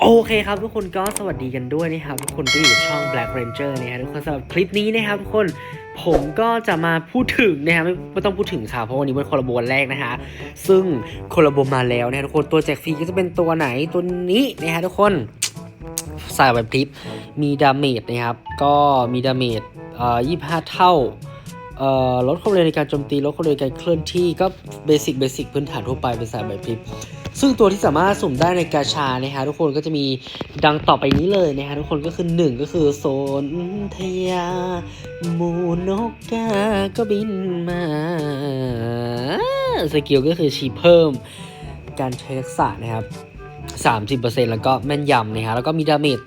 โอเคครับทุกคนก็สวัสดีกันด้วยนะครับทุกคนที่อยู่กับช่อง Black Ranger นะฮะทุกคนสำหรับคลิปนี้นะครับทุกคนผมก็จะมาพูดถึงนะฮะไม่ไม่ต้องพูดถึงค่ะเพราะวันนี้เป็นคอลลาโบนแรกนะฮะซึ่งคอลลาโบมาแล้วนะฮะทุกคนตัวแจกฟรีก็จะเป็นตัวไหนตัวนี้นะฮะทุกคนสายแบบคลิปมีดาเมจนะครับก็มีดาเมจเอ่อ25 เท่าเอ่อ ลดความเร็วในการโจมตีลดความเร็วในการเคลื่อนที่ก็เบสิกเบสิกพื้นฐานทั่วไปเป็นสายแบบคลิปซึ่งตัวที่สามารถสุ่มได้ในกาชานะฮะทุกคนก็จะมีดังต่อไปนี้เลยนะฮะทุกคนก็คือหนึ่งก็คือโซนทยาหมูนกกาก็บินมาสกิลก็คือชีเพิ่มการใช้ทักษะนะครับ 30%แล้วก็แม่นยำนะฮะแล้วก็มีดาเมจ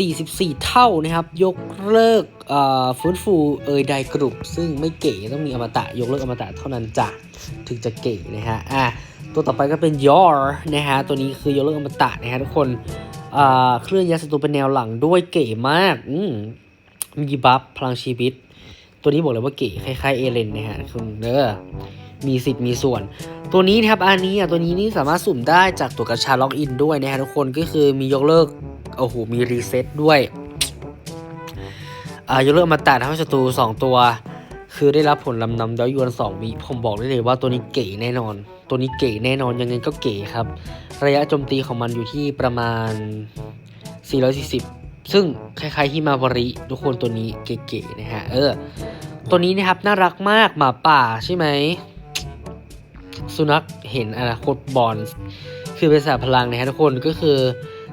44 เท่านะครับ ยกเลิกฟื้นฟูเอยไดกรุบซึ่งไม่เก๋ต้องมีอมตะ ยกเลิกอมตะเท่านั้นจ้ะถึงจะเก๋นะฮะอะตัวต่อไปก็เป็นยอร์นะฮะตัวนี้คือยกเลิกอมตะนะฮะทุกคนเคลื่อนย้ายศัตรูเป็นแนวหลังด้วยเก๋มากอืมมีบัฟพลังชีวิต ตัวนี้บอกเลยว่าเก๋คล้ายๆเอเลนนะฮะคุณเด้อมีสิทธิ์มีส่วน ตัวนี้นะครับอันนี้อะตัวนี้นี่สามารถสุ่มได้จากตัวกระชาล็อกอินด้วยนะฮะทุกคนก็คือมียกเลิก โอ้โหมีรีเซ็ตด้วยอ่ายกเลิกอมตะทำให้ศัตรูสองตัว คือได้รับผลลำนำย้อยยวน2วิผมบอกได้เลยว่าตัวนี้เก๋แน่นอน ตัวนี้เก๋แน่นอนยังไงก็เก๋ครับ ระยะโจมตีของมันอยู่ที่ประมาณ 440 ซึ่งคล้ายๆฮิมาบริทุกคนตัวนี้เก๋ๆนะฮะเออตัวนี้นะครับน่ารักมากหมาป่าใช่ไหมสุนัขเห็นอนาคตบอลคือเป็นสายพลังนะฮะทุกคนก็คือ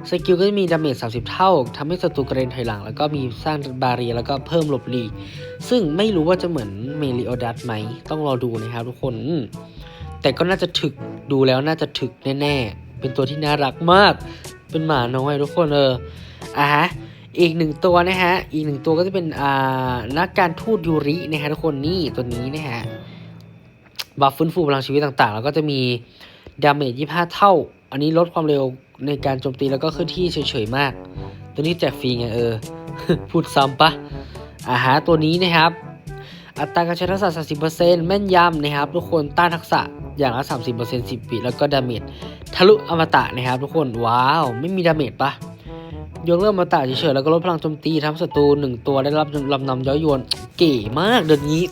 สกิลก็จะมีดาเมจ 30 เท่าทำให้ศัตรูกระเด็นถอยหลัง แล้วก็มีสร้างบาเรียแล้วก็เพิ่มหลบหลีก ซึ่งไม่รู้ว่าจะเหมือนเมลิโอดัสไหม ต้องรอดูนะครับทุกคน แต่ก็น่าจะถึกดูแล้วน่าจะถึกแน่ ๆ เป็นตัวที่น่ารักมาก เป็นหมาน้อยทุกคนเอออะฮะอีกหนึ่งตัวนะฮะ อีกหนึ่งตัวก็จะเป็นอ่านักการทูตยูรินะฮะทุกคนนี่ตัวนี้นะฮะบัฟฟื้นฟูพลังชีวิตต่างๆ แล้วก็จะมีดาเมจ 25 เท่า อันนี้ลดความเร็ว ในการโจมตีแล้วก็เคลื่อนที่เฉยๆมาก ตัวนี้แจกฟรีไงเออ พูดซ้ำปะอาฮะตัวนี้นะครับ อัตราการใช้ทักษะ 30%แม่นยำนะครับ ทุกคนต้านทักษะอย่างละ 30% 10ปีแล้วก็ดาเมจทะลุอมตะนะครับ ทุกคนว้าว ไม่มีดาเมจปะยกเลิกอมตะเฉยๆแล้วก็ลดพลังโจมตีทำศัตรูหนึ่งตัวได้รับลำนำย้อยยวนเก๋มากเดือนนี้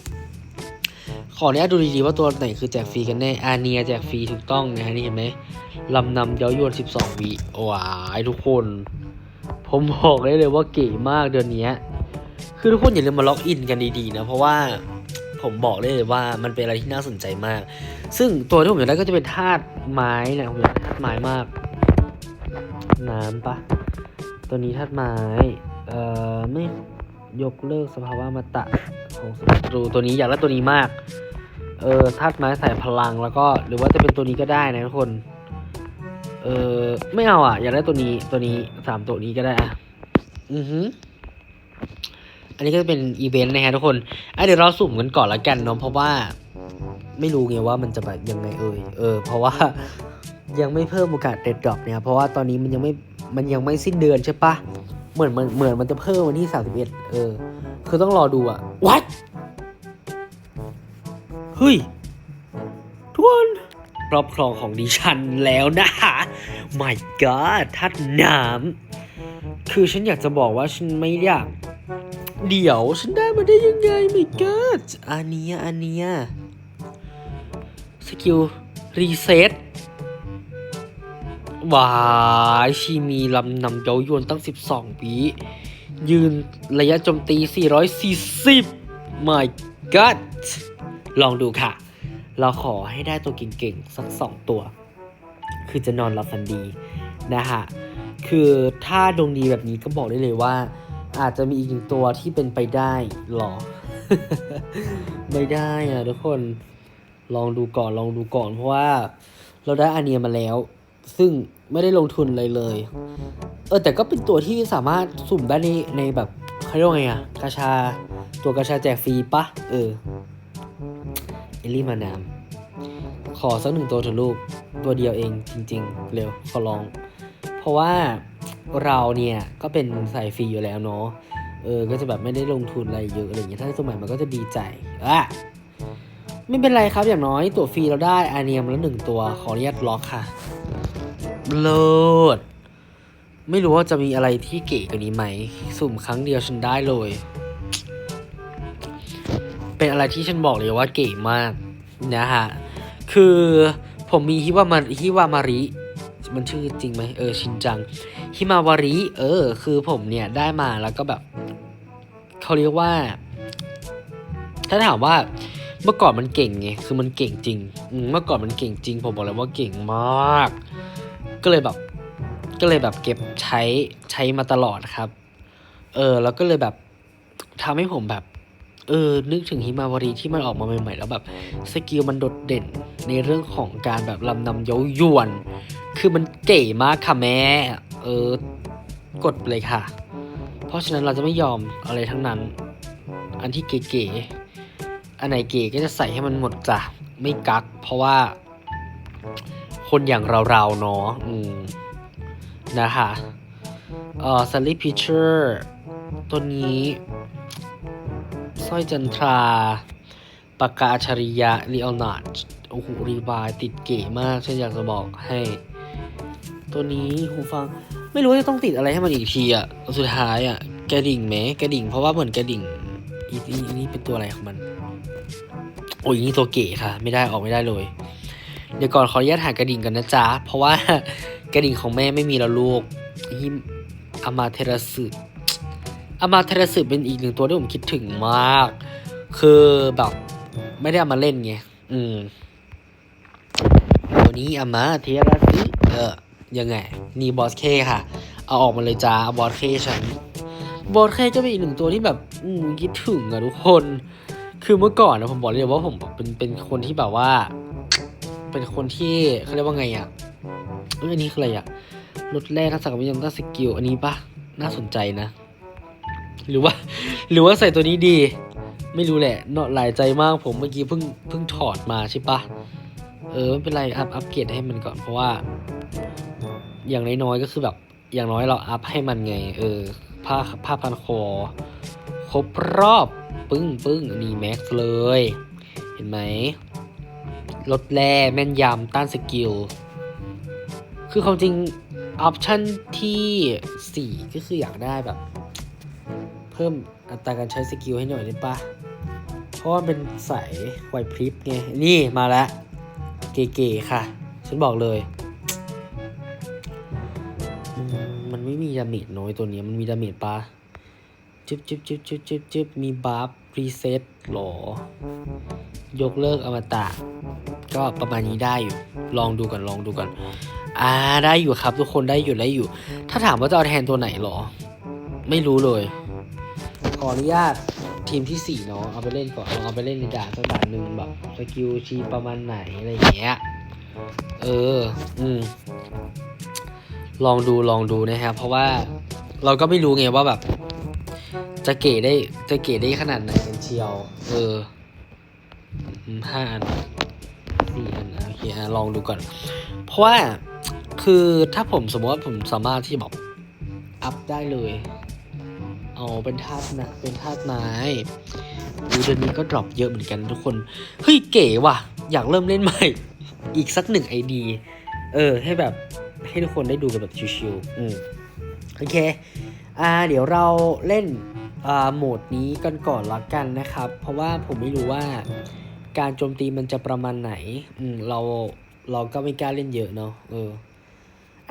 ขออนุญาตดูดีๆว่าตัวไหนคือแจกฟรีกันแน่ อาเนียแจกฟรีถูกต้องนะฮะนี่เห็นไหมลำนำเย้ายวน 12วิว้ายทุกคน ผมบอกได้เลยว่าเก๋มากเดือนนี้คือทุกคนอย่าลืมมาล็อกอินกันดีๆนะ เพราะว่าผมบอกได้เลยว่ามันเป็นอะไรที่น่าสนใจมาก ซึ่งตัวที่ผมอยากได้ก็จะเป็นธาตุไม้นะผมอยากได้ธาตุไม้มาก น้ำปะตัวนี้ธาตุไม้ เอ่อไม่ยกเลิกสภาวะอมตะของศัตรูตัวนี้อยากได้ตัวนี้มาก เออธาตุไม้ใส่พลังแล้วก็หรือว่าจะเป็นตัวนี้ก็ได้นะทุกคน เออไม่เอาอะ อยากได้ตัวนี้ตัวนี้สามตัวนี้ก็ได้อะอือฮึอันนี้ก็จะเป็นอีเวนต์นะฮะทุกคนอะเดี๋ยวเราสุ่มกันก่อนละกันเนาะเพราะว่าไม่รู้ไงว่ามันจะแบบยังไงเอ่ยเออ เพราะว่ายังไม่เพิ่มโอกาสเด็ดดรอปเนี่ยเพราะว่าตอนนี้มันยังไม่มันยังไม่สิ้นเดือนใช่ปะเหมือนเหมือนเหมือนมันจะเพิ่มวันที่สามสิบเอ็ดเออ คือต้องรอดูอะ what เฮ้ย ทุกคนครอบครองของดิฉันแล้วนะฮะ my god ทัดน้ำคือฉันอยากจะบอกว่าฉันไม่อยาก เดี๋ยวฉันได้มาได้ยังไง my god อันเนี้ยอันเนี้ยสกิล รีเซ็ตวายชีมีลำนำเย้ายวนตั้ง 12ปียืนระยะโจมตี 440 my god ลองดูค่ะ เราขอให้ได้ตัวเก่งๆ สักสองตัว คือจะนอนหลับฝันดีนะฮะคือถ้าดวงดีแบบนี้ก็บอกได้เลยว่า อาจจะมีอีกหนึ่งตัวที่เป็นไปได้หรอ ไม่ได้อะทุกคนลองดูก่อนลองดูก่อนเพราะว่า เราได้อาเนียมาแล้ว ซึ่งไม่ได้ลงทุนเลยเลย เออแต่ก็เป็นตัวที่สามารถสุ่มได้ในในแบบเขาเรียกว่าไงอะกาชา ตัวกาชาแจกฟรีปะเออ เอลลี่มาน้ำขอสักหนึ่งตัวเถอะลูก ตัวเดียวเองจริง ๆ เร็วขอลอง เพราะว่าเราเนี่ยก็เป็นสายฟรีอยู่แล้วเนาะ เออ ก็จะแบบไม่ได้ลงทุนอะไรเยอะอะไรอย่างเงี้ย ถ้าสมัยมันก็จะดีใจอะไม่เป็นไรครับอย่างน้อยตัวฟรีเราได้อาเนียมแล้วหนึ่งตัวขออนุญาตล็อกค่ะ เลิศไม่รู้ว่าจะมีอะไรที่เก๋กว่านี้ไหม สุ่มครั้งเดียวฉันได้เลย เป็นอะไรที่ฉันบอกเลยว่าเก๋มากนะฮะ คือผมมีฮิวามาฮิวามาริมันชื่อจริงไหมเออชินจังฮิมาวาริเออ คือผมเนี่ยได้มาแล้วก็แบบเขาเรียกว่า ถ้าถามว่าเมื่อก่อนมันเก่งไงคือมันเก่งจริงเมื่อก่อนมันเก่งจริง ผมบอกเลยว่าเก่งมาก ก็เลยแบบ ก็เลยแบบเก็บใช้ใช้มาตลอดครับ เออแล้วก็เลยแบบทำให้ผมแบบ เออนึกถึงฮิมาวารีที่มันออกมาใหม่ๆ แล้วแบบสกิลมันโดดเด่นในเรื่องของการแบบลำนำเย้ายวน คือมันเก๋มากค่ะแม่เออกดเลยค่ะ เพราะฉะนั้นเราจะไม่ยอมอะไรทั้งนั้น อันที่เก๋ๆอันไหนเก๋ก็จะใส่ให้มันหมดจ้ะไม่กัก เพราะว่า คนอย่างเราๆเนาะอืมนะคะเออซัลลี่พิเชอร์ตัวนี้ สร้อยจันทราปากกาอัจฉริยะลีโอนาร์ดโอ้โหรีบายติดเก๋มาก ฉันอยากจะบอกให้ ตัวนี้หูฟัง ไม่รู้ว่าจะต้องติดอะไรให้มันอีกทีอะสุดท้ายอะกระดิ่งไหมกระดิ่ง เพราะว่าเหมือนกระดิ่งอีอีอีนี่เป็นตัวอะไรของมัน โอ้ยนี่ตัวเก๋ค่ะ ไม่ได้ออกไม่ได้เลย เดี๋ยวก่อนขออนุญาตหากระดิ่งกันนะจ๊ะ เพราะว่ากระดิ่งของแม่ไม่มีแล้วลูกฮิมอามาเทราสึ อามาเทราสึเป็นอีกหนึ่งตัวที่ผมคิดถึงมาก คือแบบไม่ได้เอามาเล่นไง อืม ตัวนี้อามาเทราสึเออ ยังไง นี่บอสเคค่ะ เอาออกมาเลยจ้าบอสเคฉัน บอสเคก็เป็นอีกหนึ่งตัวที่แบบ อืมคิดถึงอะทุกคน คือเมื่อก่อนนะผมบอกเลยว่าผมเป็นเป็นคนที่แบบว่า เป็นคนที่เขาเรียกว่าไงอะอันนี้คืออะไรอะลดแร่ทักษะวิญญาณทักษะสกิล อันนี้ปะน่าสนใจนะ หรือว่า หรือว่าใส่ตัวนี้ดี ไม่รู้แหละเนาะหลายใจมากผมเมื่อกี้เพิ่งเพิ่งถอดมาใช่ปะเออไม่เป็นไรอัพอัพเกรดให้มันก่อนเพราะว่า อย่างน้อยๆก็คือแบบ อย่างน้อยเราอัพให้มันไง เออผ้าผ้าพันคอครบรอบปึ้งปึ้งนี่แม็กซ์เลย เห็นไหมลดแร่แม่นยำต้านสกิล คือความจริงออปชันที่ 4 ก็คืออยากได้แบบ เพิ่มอัตราการใช้สกิลให้หน่อยได้ปะเพราะว่าเป็นสายไหวพริบไง นี่มาแล้ว เก๋ๆค่ะ ฉันบอกเลย มันไม่มีดาเมจน้อยตัวนี้มันมีดาเมจปะจึ๊บจึ๊บจึ๊บจึ๊บจึ๊บจึ๊บมีบัฟรีเซ็ตหรอ ยกเลิกอมตะ ก็ประมาณนี้ได้อยู่ ลองดูก่อนลองดูก่อนอ่าได้อยู่ครับทุกคนได้อยู่ได้อยู่ ถ้าถามว่าจะเอาแทนตัวไหนหรอ ไม่รู้เลย ออนุญาตทีมที่สี่เนาะเอาไปเล่นก่อนลองเอาไปเล่นในด่านสักด่านหนึ่งแบบสกิลชีประมาณไหนอะไรอย่างเงี้ยเออ อืม ลองดูลองดูนะครับ เพราะว่าเราก็ไม่รู้ไงว่าแบบ จะเก๋ได้จะเก๋ได้ขนาดไหนกันเชียว เออห้าอันสี่อันอะโอเคอะลองดูก่อน เพราะว่าคือถ้าผมสมมติว่าผมสามารถที่แบบอัพได้เลย เอาเป็นธาตุนะเป็นธาตุไม้ดูเดือนนี้ก็ดรอปเยอะเหมือนกันทุกคนเฮ้ยเก๋ว่ะ อยากเริ่มเล่นใหม่ อีกสักหนึ่งไอดีเออ ให้แบบให้ทุกคนได้ดูกันแบบชิวๆอืมโอเค อ่า เดี๋ยวเราเล่นอ่าโหมดนี้กันก่อนละกันนะครับ เพราะว่าผมไม่รู้ว่าการโจมตีมันจะประมาณไหน อืม เรา เราก็ไม่กล้าเล่นเยอะเนาะ เออ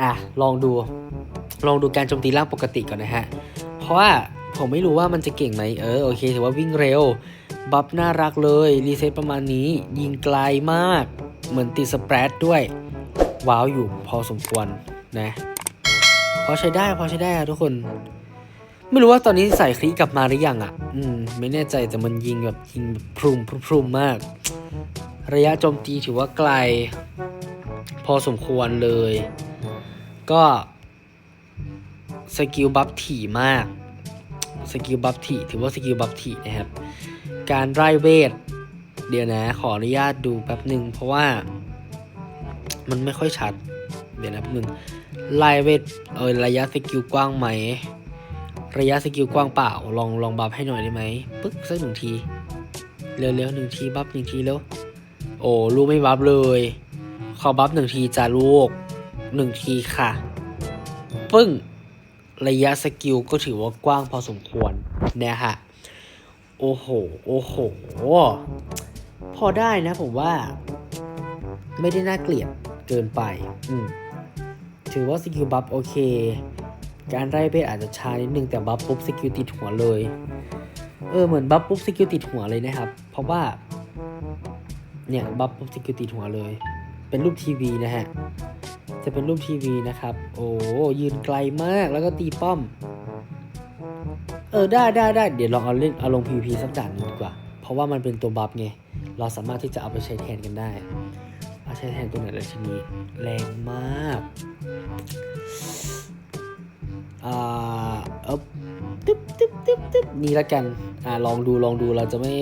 อะ ลองดู ลองดูการโจมตีร่างปกติก่อนนะฮะ เพราะว่าผมไม่รู้ว่ามันจะเก่งไหมเออโอเคถือว่าวิ่งเร็ว บัฟน่ารักเลย รีเซ็ตประมาณนี้ ยิงไกลมาก เหมือนติดสเปรดด้วย ว้าวอยู่พอสมควรนะพอใช้ได้พอใช้ได้อะทุกคน ไม่รู้ว่าตอนนี้ใส่คลิกลับมาหรือยังอะ อืม ไม่แน่ใจแต่มันยิงแบบยิงแบบพรุมพรุมพรุมมาก ระยะโจมตีถือว่าไกล พอสมควรเลย ก็ สกิลบัฟถี่มาก สกิลบัฟถี่ถือว่าสกิลบัฟถี่นะครับ การไล่เวท เดี๋ยวนะขออนุญาตดูแป๊บหนึ่งเพราะว่า มันไม่ค่อยชัด เดี๋ยวนะแป๊บหนึ่งไล่เวทเออระยะสกิลกว้างไหม ระยะสกิลกว้างเปล่า ลองลองบัฟให้หน่อยได้ไหมปึ๊กสักหนึ่งที เร็วๆหนึ่งทีบัฟหนึ่งทีแล้ว โอ้ลูกไม่บัฟเลยขอบัฟหนึ่งทีจ้าลูกหนึ่งทีค่ะ ปึ้ง ระยะสกิลก็ถือว่ากว้างพอสมควรนะฮะ โอ้โห โอ้โห พอได้นะผมว่า ไม่ได้น่าเกลียดเกินไป อืม ถือว่าสกิลบัฟโอเค การไล่เบสอาจจะช้านิดนึงแต่บัฟปุ๊บสกิลติดหัวเลย เออ เหมือนบัฟปุ๊บสกิลติดหัวเลยนะครับ เพราะว่า เนี่ย บัฟปุ๊บสกิลติดหัวเลย เป็นรูปทีวีนะฮะ จะเป็นรูปทีวีนะครับ โอ้ยืนไกลมากแล้วก็ตีป้อม เออได้ได้ได้เดี๋ยวลองเอาเล่นเอาลง PVP สักด่านนึงดีกว่า เพราะว่ามันเป็นตัวบัฟไง เราสามารถที่จะเอาไปใช้แทนกันได้ เอาใช้แทนตัวไหนเละชนีแรงมากอ่าเอบตึ๊บตึ๊บตึ๊บตึ๊บนี่ละกัน อ่าลองดูลองดูเราจะไม่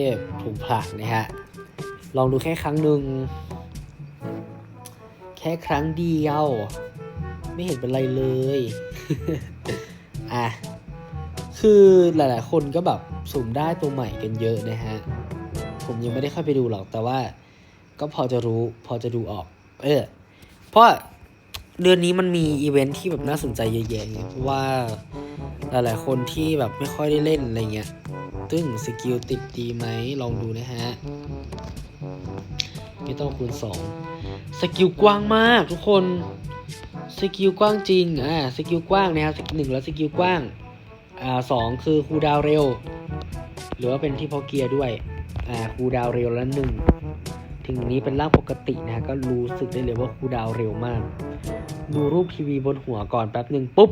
ถูกผลักนะฮะ ลองดูแค่ครั้งหนึ่ง ค่ครั้งเดียว ไม่เห็นเป็นไรเลย อะ คือหลายๆ คนก็แบบสุ่มได้ตัวใหม่กันเยอะนะฮะ ผมยังไม่ได้เข้าไปดูหรอกแต่ว่า ก็พอจะรู้พอจะดูออก เออ เพราะเดือนนี้มันมีอีเวนท์ที่แบบน่าสนใจเยอะแยะไงเพราะว่าหลายๆคนที่แบบไม่ค่อยได้เล่นอะไรเงี้ยตึ้งสกิลติดดีไหมลองดูนะฮะ ไม่ต้องคูณสอง สกิลกว้างมากทุกคน สกิลกว้างจริง อ่า สกิลกว้างนะครับสกิลหนึ่งแล้วสกิลกว้าง อ่าสองคือคูดาวเร็ว หรือว่าเป็นที่พอเกียร์ด้วย อ่าคูดาวเร็วแล้วหนึ่งถึงนี้เป็นร่างปกตินะฮะก็รู้สึกได้เลยว่าคูดาวเร็วมาก ดูรูปทีวีบนหัวก่อนแป๊บหนึ่งปุ๊บ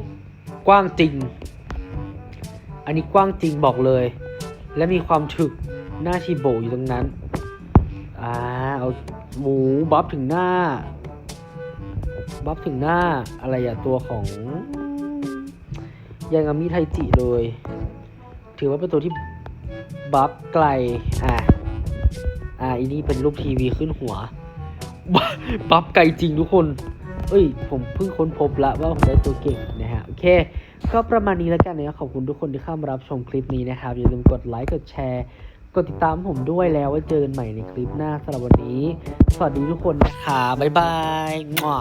กว้างจริง อันนี้กว้างจริงบอกเลย และมีความถึกหน้าทีโบอยู่ตรงนั้น อ่าเอา หมูบัฟถึงหน้า บัฟถึงหน้าอะไรอะตัวของยังามิไทจิเลย ถือว่าเป็นตัวที่บัฟไกล อ่าอ่าอีนี่เป็นรูปทีวีขึ้นหัวบัฟบัฟไกลจริงทุกคน เอ้ย ผมเพิ่งค้นพบละว่าผมได้ตัวเก่งนะฮะ โอเค ก็ประมาณนี้แล้วกันนะขอบคุณทุกคนที่เข้ามารับชมคลิปนี้นะครับ อย่าลืมกดไลค์ กดแชร์ กดติดตามผมด้วยแล้วไว้เจอกันใหม่ในคลิปหน้าสำหรับวันนี้ สวัสดีทุกคนนะคะบ๊ายบายมั่